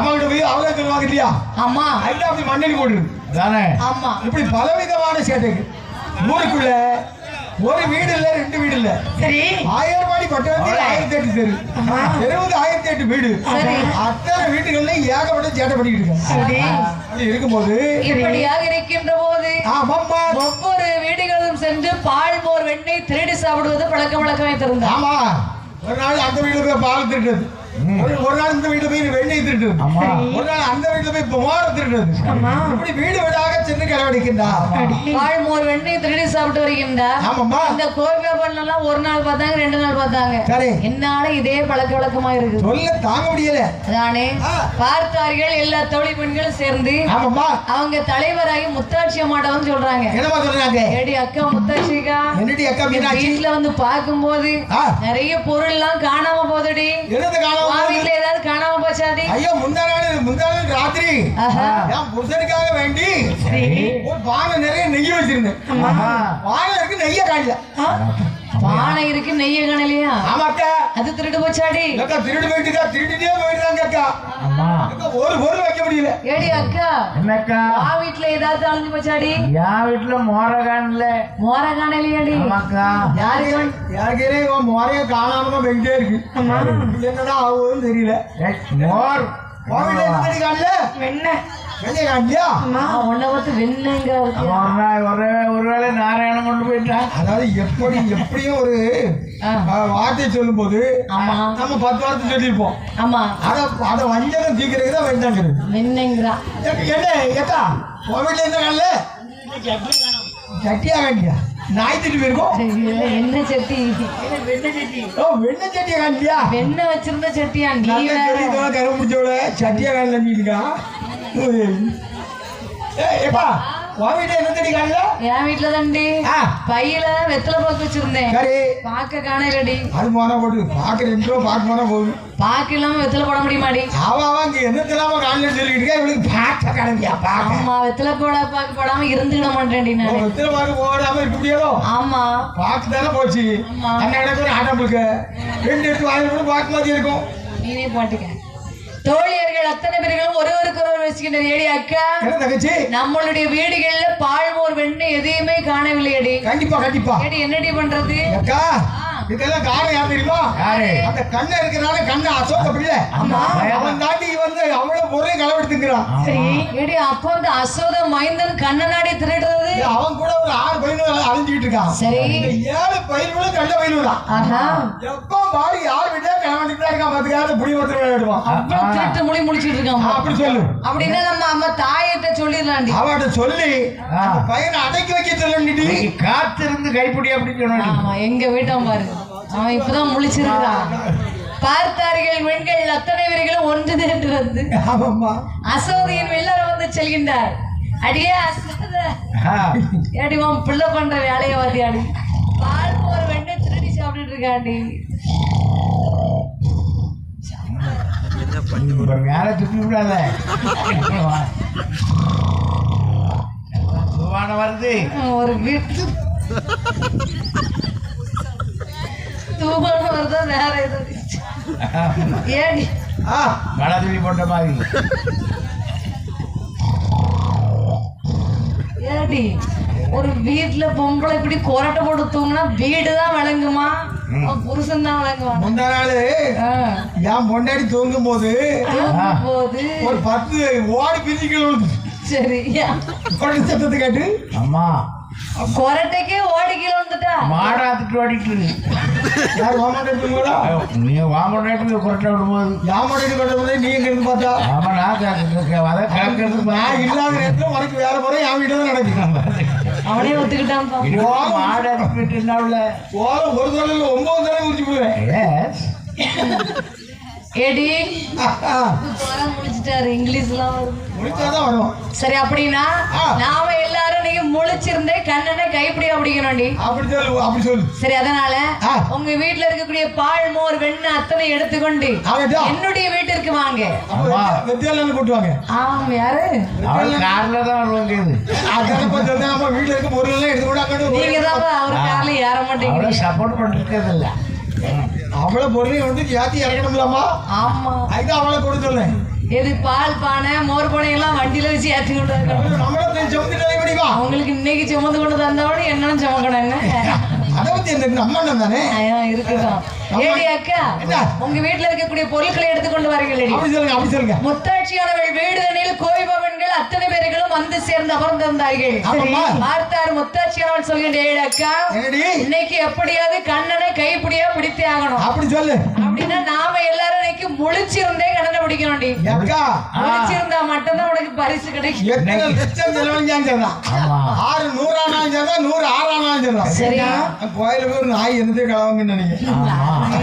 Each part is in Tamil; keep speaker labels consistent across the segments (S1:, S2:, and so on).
S1: அம்மா கிட்ட போய் அவங்க சொல்லுவாங்க இல்லையா?
S2: ஆமா.
S1: அதுல அப்படி மண்ணெண்ணி போட்டுரு
S3: தானே?
S2: ஆமா.
S1: இப்படி பலவிதமான சேட்டைகள் ஊருக்குள்ள ஒரு வீடு இல்ல ரெண்டு வீடு இல்ல.
S2: சரி.
S1: ஆயிரம் மாடி ஆயிரத்தி எட்டு தெரு இருபது ஆயிரத்தி எட்டு வீடு.
S2: சரி.
S1: அத்தனை வீட்டுகள்ல ஏகப்பட்ட சேட்டை இருக்காங்க அப்படி இருக்கும்போது
S2: இப்படியாக இருக்கின்ற போது
S1: ஆமாம்மா.
S2: ஒவ்வொரு வீடுகளும் சென்று பால் மோர் வெண்ணெய் திருடி சாப்பிடுவது பழக்க வழக்கம் வைத்திருந்தார்
S1: ஆமா. ஒரு நாள் அந்த வீட்டுல போய் பால் திருடுறது. ஒரு நாள் இந்த வீட்டுல போய் வெண்ணெய் திருடுறது.
S3: ஆமா.
S1: ஒரு நாள் அந்த வீட்டுல போய் மோரம் திருடுறது. இப்படி வீடு வீடாக சென்று களவடிக்கின்றார்
S2: பால் மோர் வெண்ணெய் திருடி சாப்பிட்டு வருகின்றார்
S1: ஆமாம்மா.
S2: இந்த கோவில் எல்லாம் ஒரு நாள் பார்த்தாங்க ரெண்டு நாள் பார்த்தாங்க.
S1: சரி.
S2: என்னால இதே பழக்க வழக்கமா இருக்குது.
S1: சொல்ல தாங்க முடியல.
S2: அதானே?
S1: ஆ.
S2: பார்த்தார்கள் எல்லா தொழில் பெண்களும் சேர்ந்து.
S1: ஆமாம்மா.
S2: அவங்க தலைவராகி முத்தாட்சி அம்மாட்டவன்னு சொல்றாங்க.
S1: என்னமா சொல்றாங்க?
S2: ஏடி அக்கா முத்தாட்சிக்கா?
S1: என்னடி அக்கா
S2: வீட்டுல வந்து பார்க்கும்போது
S1: ஆ.
S2: நிறைய பொருள் எல்லாம் காணாம போகுதுடி
S1: என்னது காணாம?
S2: வீட்டுல ஏதாவது காணாம போச்சாடி
S1: ஐயோ முந்தா நாள் முந்தா நாள் ராத்திரி. புருஷனுக்காக வேண்டி ஒரு பானை நிறைய நெய் வச்சிருந்தேன். பானை இருக்கு நெய்ய காணல?
S2: பானை இருக்கு நெய்ய காணலையா?
S1: ஆமாக்கா.
S2: அது திருட்டு போச்சாடி
S1: அக்கா திருடு போயிட்டுக்கா திருடிட்டே போயிடுறாங்க அக்கா. அக்கா, ஒரு பொருள் வைக்க முடியல.
S2: ஏடி அக்கா
S3: என்னக்கா?
S2: வா வீட்டுல ஏதாவது அழிஞ்சு போச்சாடி
S3: என் வீட்டுல மோர காணல
S2: மோர காணலையாடி
S3: ஆமாக்கா.
S2: யாரு கண்-
S1: யாருக்கே இவன் முறைய காணாம வெங்கிட்டே இருக்கு. என்னடா ஆகுதுன்னு தெரியல.
S3: ஏய், மோர்.
S1: கோவில
S2: வெண்ணெய் நான் உன்னை பார்த்து வெண்ணெங்க
S3: ஒரு ஒருவேளை நாராயணன் கொண்டு போயிட்டான்
S1: அதாவது எப்படி எப்படியும் ஒரு வார்த்தை சொல்லும் போது
S2: ஆமா.
S1: நம்ம பத்து வார்த்தை சொல்லியிருப்போம்.
S2: ஆமா.
S1: அதை அதை வஞ்சகம் தீக்கிறதுக்கு தான் வேண்டாங்கிறது
S2: வெண்ணெங்கிறா
S1: என்ன ஏக்கா கோவிட்ல என்ன காணல சட்டியா காண்டியா நாய் திட்டு போயிருக்கோம்
S2: எண்ணெய் சட்டி?
S1: ஓ வெண்ணெய் சட்டியா காண்டியா
S2: வெண்ணெய் வச்சிருந்த சட்டியா நீ
S1: நல்ல
S2: வேற.
S1: தெரியுதோ கரை முடிச்சவள சட்டியா காணல நீக்கா என்ன தடி காணல
S2: என் வீட்டுல தாண்டி.
S1: ஆ.
S2: பையில வெத்தலை பாக்கு வச்சிருந்தேன்.
S1: சரி.
S2: பாக்க காணலடி
S1: அது போனா போட்டு ரெண்டு ரூபா பார்க்க போனா போகுது
S2: பாக்கு இல்லாம வெத்தலை போட முடியுமாடி?
S1: அவ அவ இங்க என்னத்தெல்லாம காணலன்னு சொல்லிட்டு இருக்கா இவளுக்கு
S2: ஆமா வெத்தலை போட பாக்கு போடாம இருந்துக்கிட மாட்டேன்டி நான்.
S1: வெத்தில பார்க்க போடாம இருக்க முடியாதோ?
S2: ஆமா.
S1: தானே போச்சு. அந்த இடத்துல ஆட்டம் இருக்கு ரெண்டு எடுத்து வாங்கி கூட பார்க்க மாதிரி இருக்கும்.
S2: நீனே பாட்டுக்க. தோழியர்கள் அத்தனை பேர்களும் ஒருவருக்கு ஒருவர் வச்சுக்கிட்டது ஏடி அக்கா?
S1: தங்கச்சி?
S2: நம்மளுடைய வீடுகள்ல பால்மோர் வெண்ணெய் எதையுமே காணவில்லையடி
S1: கண்டிப்பா கண்டிப்பா.
S2: ஏடி என்னடி பண்றது?
S1: அக்கா. இதெல்லாம் காரணம் யார் தெரியுமா?
S3: யாரு?
S1: அந்த கண்ணை இருக்கிறனால கண்ணை அசோக பிள்ளை
S3: ஆமா.
S1: அவன் தாண்டி வந்து அவ்வளவு பொருளையும் களவெடுத்துக்கிறான்.
S2: சரி ஏடி அப்போ அந்த அசோத மைந்தன் கண்ணனாடி திருடுறது
S1: அவன் கூட ஒரு ஆறு பயிர்கள் அழிஞ்சுக்கிட்டு இருக்கான்.
S2: சரி.
S1: ஏழு பயிர்களும் கண்ட பயிர்களாம்
S2: ஆஹா.
S1: எப்ப பாரு யார் விட்டா கிளம்பிட்டு இருக்கான் பாத்துக்காத புடி ஒருத்தர் விளையாடுவான்
S2: அப்புறம் திருட்டு முடி முடிச்சிட்டு இருக்கான்
S1: அப்படி சொல்லு.
S2: அப்படின்னா நம்ம அம்மா தாயிட்ட சொல்லிடலாண்டி
S1: அவட்ட சொல்லி பையனை அடக்கி வைக்க சொல்லி
S3: காத்திருந்து கைப்பிடி அப்படின்னு
S2: ஆமா எங்க வீட்டம் பாரு. அவன் இப்பதான் முழிச்சிருக்கான் பார்த்தார்கள் பெண்கள் அத்தனை பேர்களும் ஒன்று திரண்டு வந்து அசோதியின் வெள்ளர் வந்து செல்கின்றார். அடியே அசோத ஏடி உன் பிள்ளை பண்ற வேலையை வாத்தியாடி பால் ஒரு வெண்ணை திருடி சாப்பிட்டுட்டு இருக்காண்டி.
S3: இப்ப மேல துப்பி விடாத சுவான வருது
S2: ஒரு வீட்டு தூபான வருதா. வேற ஏதோ ஏடி.
S1: ஆ
S3: மழை துளி போட்ட மாதிரி
S2: ஏடி. ஒரு வீட்டுல பொம்பளை இப்படி கொரட்டை போட்டு தூங்கினா வீடு தான் விளங்குமா? புருஷன் தான் விளங்குவான்.
S1: முந்தா நாள்
S2: ஆ.
S1: என் பொண்டாடி தூங்கும் போது ஒரு பத்து ஓடி பிரிச்சுக்கள் விழுந்து
S2: சரி
S1: குழந்தை சத்தத்தை கேட்டு.
S3: அம்மா.
S2: கொரட்டைக்கே ஓடி கீழே வந்துட்டா
S3: மாடாத்துட்டு ஓடிட்டு
S1: யார் வாமாட்டி தூங்குங்களா
S3: நீங்க வாமட்டு குரட்டை விடும்போது.
S1: கொண்ட போது நீ எங்க இருந்து பார்த்தா.
S3: ஆமா நான் கேட்க அதை கேட்கறதுக்கு
S1: நான் இல்லாத நேரத்துல உனக்கு வேற முறை என் வீட்டு தான் நடக்குது.
S2: அவனே ஒத்துக்கிட்டான் பா.
S3: மாடு அனுப்பிட்டு என்ன
S1: ஓரம் ஒரு தொழில் ஒன்பது தடவை முடிச்சு போடுவேன்
S2: ஏடி? முடிச்சிட்டாரு. இங்கிலீஷ்லாம்
S1: முடிச்சாதான் வரும்.
S2: சரி அப்படின்னா. நாம எல்லாரும் முழிச்சிருந்தே கண்ணனை கைப்பிடி அப்படிங்கணும்டி
S1: அப்படி சொல்லு அப்படி சொல்லு.
S2: சரி அதனால. உங்க வீட்ல இருக்கக்கூடிய பால் மோர் வெண்ணெய் அத்தனை எடுத்துக்கொண்டு என்னுடைய வீட்டிற்கு வாங்க.
S3: ஆமா.
S1: வெத்தியாலும்
S2: யாரு?
S3: கார்ல தான் வருவாங்க
S1: அதான் பார்த்தா நம்ம வீட்டுல இருக்க பொருள் எல்லாம் எடுத்து கூட
S2: நீங்க தான் அவர் கார்ல ஏற மாட்டேங்கிறீங்க.
S3: சப்போர்ட் இல்ல
S1: அவளை பொருளையும் வந்து ஏத்தி இறக்கணும்லாமா?
S2: ஆமா.
S1: அதுதான் அவளை கொடுத்து சொல்லேன்
S2: எது பால் பானை மோர் பானை எல்லாம் வண்டியில வச்சு ஏற்றி கொண்டு அவங்களுக்கு இன்னைக்கு சுமந்து கொண்டு தந்தவனே என்னன்னு சுமக்கணும் என்ன இருக்கட்டும் ஏடி அக்கா? உங்க வீட்டுல இருக்கக்கூடிய பொருட்களை எடுத்துக்கொண்டு
S1: சொல்லுங்க
S2: முத்தாட்சியானவள் வீடுதனில் கோய்பவன்கள் அத்தனை பேர்களும் வந்து சேர்ந்து அமர்ந்திருந்தார்கள். பார்த்தார் முத்தாட்சியானவள் சொல்கின்ற ஏழு அக்கா இன்னைக்கு எப்படியாவது கண்ணனை கைப்பிடியா பிடித்தே ஆகணும்.
S1: அப்படி சொல்லு.
S2: அப்படின்னா நாம எல்லாரும் இன்னைக்கு முழிச்சிருந்தே கண்ணனை பிடிக்கணும்டி
S1: அக்கா
S2: முழிச்சிருந்தா மட்டும்தான் உனக்கு பரிசு கிடைக்கும்.
S1: லட்சம் செலவழிஞ்சாலும் சரிதான்
S3: ஆமா.
S1: ஆறு நூறானாலும் சரிதான் நூறு ஆறானாலும் சரிதான்
S2: சரி.
S1: கோயிலுக்கு ஒரு நாய் என்னதே கலவாங்கன்னு நினைக்கிறேன்.
S3: ஆமா.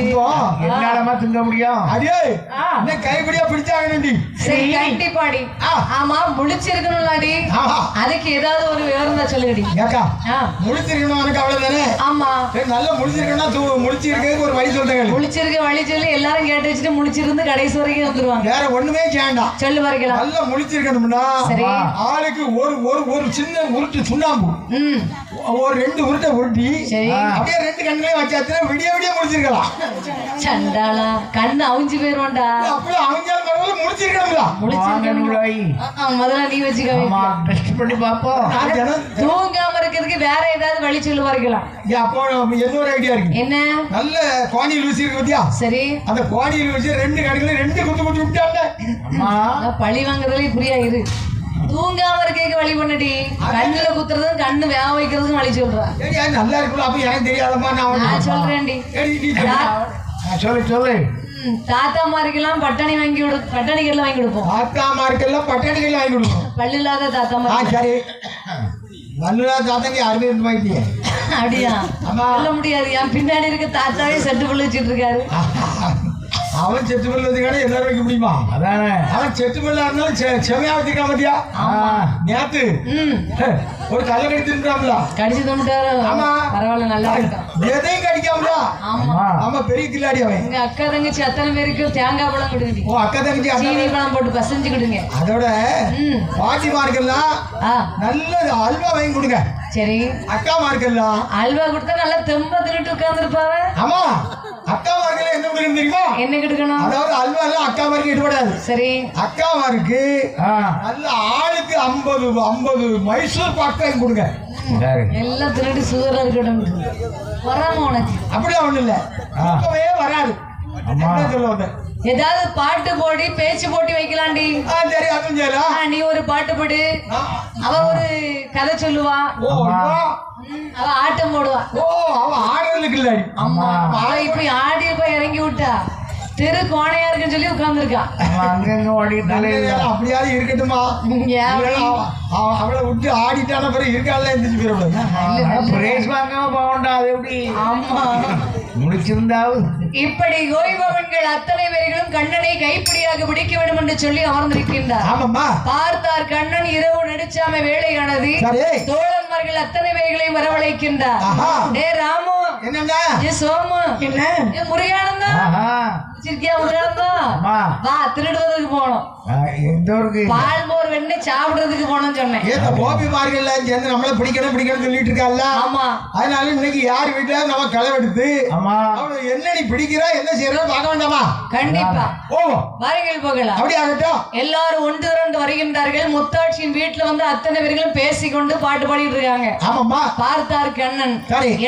S1: இப்போ
S3: என்னாலமா திங்க முடியும்?
S1: அடியே
S2: ஆ.
S1: என்ன கைப்பிடியா பிடிச்சாங்கண்டி
S2: சரி கண்டிப்பாடி.
S1: ஆ.
S2: ஆமா முழிச்சிருக்கணும்லாடி.
S1: ஆஹா.
S2: அதுக்கு ஏதாவது ஒரு விவரம் தான் சொல்லுங்கடி.
S1: ஏக்கா
S2: ஆ,
S1: முடிச்சிருக்கணும் உனக்கு அவ்வளவுதானே?
S2: ஆமா.
S1: நல்லா முடிச்சிருக்கணும்னா தூ முடிச்சிருக்கிறதுக்கு ஒரு வழி சொல்றேன்
S2: முழிச்சிருக்க வழி சொல்லி எல்லாரும் கேட்டு வச்சுட்டு முழிச்சிருந்து கடைசி வரைக்கும் வந்துருவாங்க.
S1: வேற ஒண்ணுமே வேண்டாம்.
S2: சொல்லு வரைக்கலாம்.
S1: நல்லா முடிச்சிருக்கணும்னா
S2: சரி.
S1: ஆளுக்கு ஒரு ஒரு ஒரு சின்ன உருட்டு சுண்ணாம்பு. ஒரு ரெண்டு உருட்டை உருட்டி
S2: சரி.
S1: அப்படியே ரெண்டு கண்களையும் வச்சாச்சுன்னா விடிய விடிய முடிச்சிருக்கலாம்.
S2: சண்டாளா கண்ணு அவிஞ்சு போயிருவான்டா
S1: அப்படியே அவஞ்சாலும் பரவாயில்ல
S3: வாங்கணும்லை.
S2: ஆ, முதல்ல நீ
S3: டெஸ்ட் பண்ணி பாப்போம்
S2: தூங்காம இருக்கிறதுக்கு வேற ஏதாவது வழி சொல்லு வரைக்கலாம்
S1: அப்போ என்ன ஒரு ஐடியா இருக்கு?
S2: என்ன?
S1: நல்ல கோணியில் ஊசி இருக்கு பத்தியா?
S2: சரி.
S1: அந்த கோணியில் ஊசி ரெண்டு கண்களையும் ரெண்டு குத்து குத்தி விட்டாங்க
S2: பழி வாங்குறதுல புரியா இரு. தூங்காம இருக்க வழி பண்ணடி. கண்ணுல குத்துறதும் கண்ணு வேக வைக்கிறதுக்கும் வழி சொல்றா.
S1: சரி அது நல்லா இருக்குல்ல அப்ப எனக்கு தெரியாதம்மா நான்
S2: சொல்றேன்டி.
S1: சொல்லு.
S3: சொல்லு சொல்லு.
S2: ம், தாத்தாமாருக்கெல்லாம் பட்டாணி வாங்கி கொடு பட்டாணி கல்ல வாங்கி கொடுப்போம்.
S1: தாத்தா மார்க்கெல்லாம் பட்டாணிகள் வாங்கி கொடுக்கணும்
S2: பல்லு இல்லாத
S1: ஆ
S2: தாத்தாமா
S1: சரி. நல்லதா தாத்தாங்க அறுபது வாங்கிட்டியே
S2: அப்படியா. சொல்ல முடியாது. என் பின்னாடி இருக்க தாத்தாவே செட்டு புள்ள வச்சுட்டு இருக்காரு.
S1: அவன் செத்து பிள்ளை வச்சுக்கான எல்லாரும் வைக்க முடியுமா
S3: அதானே.
S1: அவன் செத்து பிள்ளை இருந்தாலும் செமையா வச்சிருக்கான் பத்தியா?
S3: ஆ,
S1: நேத்து. ஒரு கல்லர் எடுத்துட்டாங்களா
S2: கடிச்சு தந்துட்டாரு
S1: ஆமா.
S2: பரவாயில்ல நல்லா
S1: எதையும் கடிக்காமலா?
S2: ஆமா.
S1: பெரிய கில்லாடி அவன்.
S2: எங்க அக்கா தங்கச்சி அத்தனை பேருக்கு தேங்காய் பழம் கொடுங்க.
S1: ஓ அக்கா தங்கச்சி
S2: சீனி பழம் போட்டு பசஞ்சுக்கிடுங்க
S1: அதோட
S2: ம்.
S1: பாட்டி மார்க்கெல்லாம்
S2: ஆ.
S1: நல்ல அல்வா வாங்கி கொடுங்க.
S2: சரி.
S1: அக்கா மார்க்கெல்லாம்
S2: அல்வா கொடுத்தா நல்லா தெம்ப தின்னுட்டு உட்காந்துருப்பாவ
S1: ஆமா. அக்கா மார்க்கெல்லாம் என்ன கொடுக்கணும் தெரியுமா?
S2: என்ன கெடுக்கணும்?
S1: அதாவது அல்வா எல்லாம் அக்கா மார்க்கு இடுபடாது
S2: சரி.
S1: அக்கா மார்க்கு நல்ல ஆளுக்கு ஐம்பது ஐம்பது மைசூர் பாக்கு வாங்கி கொடுங்க.
S2: எல்லாம் திருட்டு சுகர்ல இருக்கட்டும். வராம உனக்கு.
S1: அப்படிலாம் ஒண்ணும் இல்ல. வராது. என்ன சொல்ல வந்தேன்?
S2: ஏதாவது பாட்டு போடி பேச்சு போட்டி வைக்கலாண்டி.
S1: ஆ சரி அதுவும் செய்யலாம்
S2: ஆ, நீ ஒரு பாட்டு போடு. அவ ஒரு கதை சொல்லுவா. அவ ஆட்டம் போடுவா.
S1: ஓ அவ ஆடுறதுக்கு இல்ல
S2: ஆமா அவ இப்ப ஆடி போய் இறங்கி விட்டா. தெரு கோணையா இருக்குன்னு சொல்லி உட்கார்ந்துருக்கா.
S3: அங்கங்க ஓடிட்டாலே
S1: அப்படியாவது இருக்கட்டுமா? அவளை விட்டு ஆடிட்டான பிறகு இருக்கால எந்திரிச்சு போயிடக்கூடாது
S3: பிரேஸ் வாங்காம போகண்டா அது எப்படி?
S2: ஆமா.
S3: முடிச்சிருந்தாவது
S2: இப்படி கோய்பவன்கள் அத்தனை பேர்களும் கண்ணனை கைப்பிடியாக பிடிக்க வேண்டும் என்று சொல்லி அமர்ந்திருக்கின்றார்.
S1: ஆமாம்மா.
S2: பார்த்தார் கண்ணன் இரவு நடிச்சாம வேலையானது. தோழன்மார்கள் அத்தனை பேர்களையும் வரவழைக்கின்றார். டே ராமு.
S1: என்னங்க?
S2: ஏ சோமு.
S1: என்ன?
S2: ஏ முருகானந்தா. வா திருடுவதற்கு போனோம்.
S3: எந்த ஊருக்கு?
S2: பால் மோர் வெண்ணெய் சாப்பிடுறதுக்கு போனோம்னு சொன்னேன்.
S1: ஏத்த கோபி மார்க்கெட்ல சேர்ந்து நம்மள பிடிக்கணும் பிடிக்கணும்னு சொல்லிட்டு இருக்கால
S2: ஆமா.
S1: அதனால இன்னைக்கு யார் வீட்டுல நம்ம களவெடுத்து
S3: ஆமா.
S1: என்ன நீ பிடிக்கிறா என்ன செய்யறா பார்க்க வேண்டாமா?
S2: கண்டிப்பா.
S1: ஓ
S2: வாருங்கள் போகலாம்.
S1: அப்படி ஆகட்டும்
S2: எல்லாரும் ஒன்று திரண்டு வருகின்றார்கள். முத்தாட்சியின் வீட்டுல வந்து அத்தனை பேர்களும் பேசிக்கொண்டு பாட்டு பாடிட்டு இருக்காங்க.
S1: ஆமாம்மா.
S2: பார்த்தார் கண்ணன்.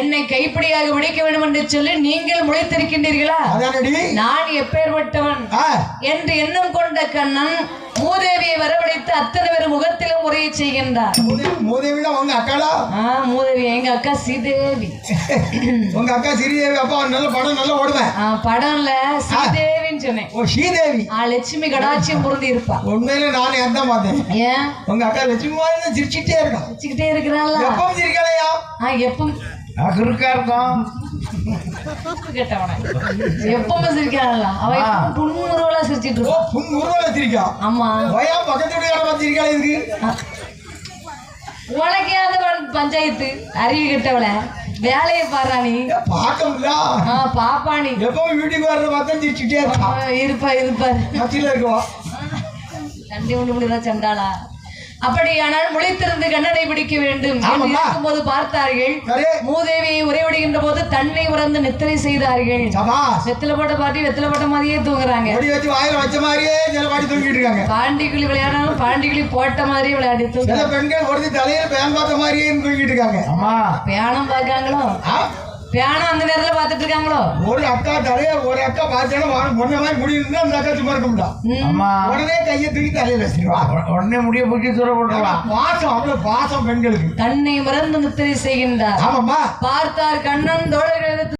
S2: என்னை கைப்பிடியாக பிடிக்க வேண்டும் என்று சொல்லி நீங்கள் முளைத்திருக்கின்றீர்களா?
S1: அதானடி?
S2: நான் எப்பேற்பட்டவன் என்று எண்ணம் கொண்ட கண்ணன் மூதேவியை வரவழைத்து அத்தனை பேர் முகத்திலும் உரைய செய்கின்றார்.
S1: மூதேவிட உங்க அக்காளா?
S2: ஆ மூதேவி எங்க அக்கா சீதேவி
S1: உங்க அக்கா ஸ்ரீதேவி அப்பா நல்ல படம் நல்லா ஓடுவேன்.
S2: படம்ல சீதேவின்னு சொன்னேன்.
S1: ஓ ஸ்ரீதேவி.
S2: ஆ லட்சுமி கடாட்சியம் பொருந்தி இருப்பா.
S1: உண்மையில நான் தான் பார்த்தேன்.
S2: ஏன்?
S1: உங்க அக்கா லட்சுமி மாதிரி சிரிச்சுட்டே இருக்கான்
S2: வச்சுக்கிட்டே இருக்கிறாள்ல
S1: எப்பவும் சிரிக்கலையா?
S2: ஆ எப்ப
S3: அகிருக்கா இருக்கும்
S2: கேட்டவன எப்பவும் சிரிக்கிறாள்ல அவ புன்முறுவலா சிரிச்சிட்டு
S1: சிரிக்கா
S2: ஆமா
S1: ஓயா பக்கத்து வீட்டுக்கார பார்த்து சிரிக்காளே இருக்கு
S2: உனக்கே அந்த பஞ்~ பஞ்சாயத்து அறிவு கெட்டவள வேலையை பாடுறா நீ
S1: பார்க்கல
S2: ஆ பாப்பா நீ
S1: எப்பவும் வீட்டுக்கு வர்றத பார்த்தா சிரிச்சுட்டே
S2: இருப்பா இருப்பா
S1: மத்தியில இருக்குவா?
S2: சண்டை உண்டு முடியதா சண்டாளா அப்படியானால் முளைத்திருந்து கண்ணனை பிடிக்க வேண்டும். இருக்கும்போது பார்த்தார்கள். மூதேவியை உரைவிடுகின்ற போது தன்னை உறந்து நித்திரை செய்தார்கள். வெத்தில போட்ட பாட்டி வெத்தில போட்ட மாதிரியே தூங்குறாங்க.
S1: வச்சு வாயில வச்ச மாதிரியே சில பாடி தூங்கிட்டு இருக்காங்க.
S2: பாண்டிக்குழி விளையாடாலும் பாண்டிக்குழி போட்ட மாதிரியே விளையாடி தூங்குறாங்க.
S1: பெண்கள் ஒருத்தி தலையில பேன் பார்த்த மாதிரியே தூங்கிட்டு இருக்காங்க.
S2: பியானம் பார்க்காங்களோ? பியானம் அந்த நேரத்துல பார்த்துட்டு இருக்காங்களோ?
S1: ஒரு அக்கா தலைய ஒரு அக்கா பார்த்தாலும் பொண்ண மாதிரி முடியுதுன்னா அந்த அக்கா சும்மா இருக்க முடியும் உடனே கையை தூக்கி தலையில வச்சிருவா.
S3: உட- உடனே முடிய பிடிச்சி தூர போட்டுருவா.
S1: பாசம் அவ்வளவு பாசம் பெண்களுக்கு.
S2: தன்னை மறந்து நித்திரை செய்கின்றார்.
S1: ஆமாம்மா.
S2: பார்த்தார் கண்ணன் தோழர்கள்